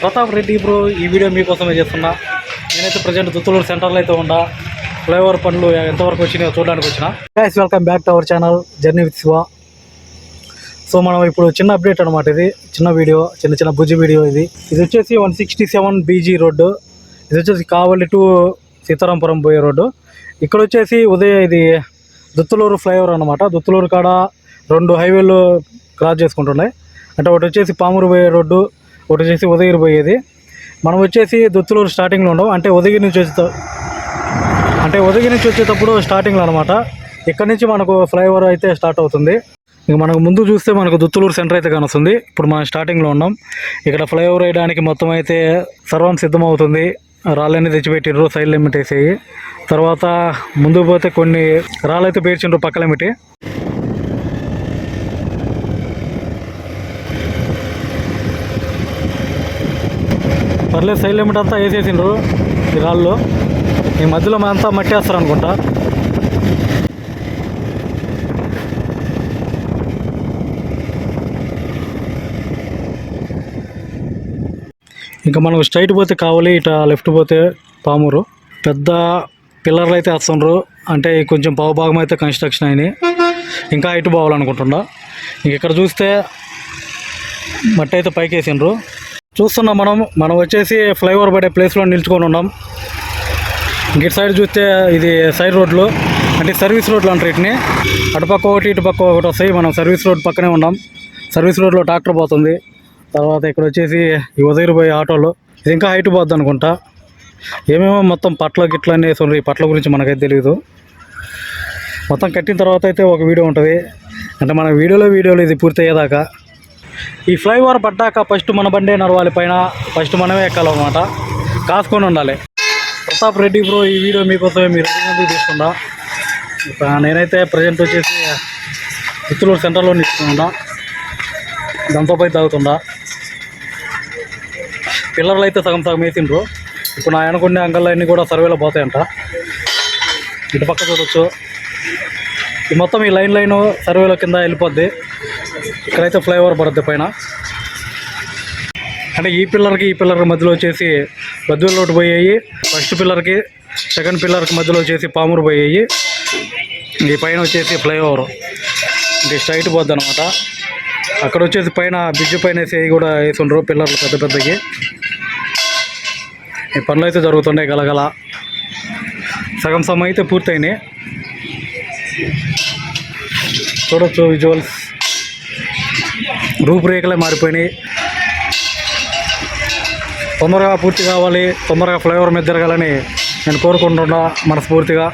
Pratap Reddy bro ఈ video మీకోసమే చేస్తున్నా. నేనైతే ప్రజెంట్ దుత్తులూరు సెంటర్లో అయితే ఉండా ఫ్లైఓవర్ పనులు ఎంతవరకు వచ్చినాయో చూడడానికి వచ్చిన. Guys welcome back to our channel journey with Shiva so మనం ఇప్పుడు చిన్న అప్డేట్ అనమాట ఇది. చిన్న వీడియో చిన్న చిన్న బుజ్జి వీడియో ఇది. ఇది వచ్చేసి one sixty seven BG road. ఇది వచ్చేసి కావలి టు సీతారాంపురం పోయే రోడ్డు. ఇక్కడ వచ్చేసి ఉదయం ఇది దుత్తులూరు ఫ్లైఓవర్ అనమాట దుత్తులూరు కాడ రెండు హైవేలు క్రాస్ చేసుకుంటున్నాయి. అంటే ఒకటి వచ్చేసి పామూరు పోయే రోడ్డు ఒకటి వచ్చేసి ఉదగిరి పోయేది. మనం వచ్చేసి దుత్తులూరు స్టార్టింగ్లో ఉన్నాం. అంటే ఉదగిరి నుంచి వచ్చే అంటే ఉదగిరి నుంచి వచ్చేటప్పుడు స్టార్టింగ్లో అనమాట ఇక్కడ నుంచి మనకు ఫ్లైఓవర్ అయితే స్టార్ట్ అవుతుంది. ఇక మనకు ముందు చూస్తే మనకు దుత్తులూరు సెంటర్ అయితే కానొస్తుంది. ఇప్పుడు మనం స్టార్టింగ్లో ఉన్నాం. ఇక్కడ ఫ్లైఓవర్ వేయడానికి మొత్తం అయితే సర్వం సిద్ధమవుతుంది. రాళ్ళని తెచ్చిపెట్టిండ్రు సైడ్ లిమిట్ వేసేయి తర్వాత ముందుకు పోతే కొన్ని రాళ్ళు అయితే పేర్చిండ్రు పక్క పర్లేదు సైడ్ లిమిట్ అంతా వేసేసిండ్రు ఈ రాళ్ళు. ఈ మధ్యలో మా అంతా మట్టి వేస్తారు అనుకుంటా. ఇంకా మనకు స్ట్రైట్ పోతే కావాలి ఇట లెఫ్ట్ పోతే పామూరు. పెద్ద పిల్లర్లు అయితే వస్తుండ్రు. అంటే కొంచెం పావు భాగం అయితే కన్స్ట్రక్షన్ అయినాయి. ఇంకా ఇటు పోవాలనుకుంటున్నా. ఇంక ఇక్కడ చూస్తే మట్టి అయితే పైకి వేసిండ్రు చూస్తున్నాం మనం మనం వచ్చేసి ఫ్లైఓవర్ పడే ప్లేస్లో నిల్చుకొని ఉన్నాం. ఇంక ఇటు సైడ్ చూస్తే ఇది సైడ్ రోడ్లు అంటే సర్వీస్ రోడ్లు అంటారు వీటిని. అటుపక్క ఒకటి ఇటుపక్క ఒకటి వస్తాయి. మనం సర్వీస్ రోడ్ పక్కనే ఉన్నాం. సర్వీస్ రోడ్లో ట్రాక్టర్ పోతుంది. తర్వాత ఇక్కడ వచ్చేసి ఈ ఉదయరు ఆటోలు. ఇది ఇంకా హైట్ పోద్ది అనుకుంటా. ఏమేమో మొత్తం పట్ల గిట్ల అనేసి ఈ పట్ల గురించి మనకైతే తెలియదు మొత్తం కట్టిన తర్వాత అయితే ఒక వీడియో ఉంటుంది. అంటే మన వీడియోలో వీడియోలో ఇది పూర్తి అయ్యేదాకా ఈ ఫ్లైఓవర్ పడ్డాక ఫస్ట్ మన బండే నడవాలి పైన. ఫస్ట్ మనమే ఎక్కాలన్నమాట. కాసుకొని ఉండాలి. ప్రతాప్ రెడ్డి బ్రో ఈ వీడియో మీకోసమే మీరు తీసుకుందా ఇప్పుడు నేనైతే ప్రజెంట్ వచ్చేసి చిత్తూరు సెంటర్లో నిల్చుకున్నా దంతపై తాగుతుండా పిల్లర్లు అయితే సగం సగం వేసిండ్రు. ఇప్పుడు నా అనుకునే అంగళ్ళు అన్నీ కూడా సర్వేలో పోతాయంట. ఇటు పక్క చూడొచ్చు. ఈ మొత్తం ఈ లైన్ లైన్ సర్వేలో కింద వెళ్ళిపోద్ది. ఇక్కడైతే ఫ్లైఓవర్ పడుద్ది పైన. అంటే ఈ పిల్లర్కి ఈ పిల్లర్ మధ్యలో వచ్చేసి బద్దుల లోటు పోయాయి. ఫస్ట్ పిల్లర్కి సెకండ్ పిల్లర్కి మధ్యలో వచ్చేసి పామురు పోయాయి. ఈ పైన వచ్చేసి ఫ్లైఓవర్. ఇది స్ట్రైట్ పోద్ది అనమాట అక్కడ వచ్చేసి పైన బ్రిడ్జ్ పైన వేసి కూడా వేసిండ్రు పిల్లర్లు పెద్ద పెద్దకి. ఈ పనులు అయితే జరుగుతున్నాయి గలగల. సగం సగం అయితే పూర్తయినాయి. చూడొచ్చు విజువల్స్ రూపురేఖలే మారిపోయినాయి. తొందరగా పూర్తి కావాలి తొందరగా ఫ్లైఓవర్ మీద జరగాలని నేను కోరుకుంటున్నా మనస్ఫూర్తిగా.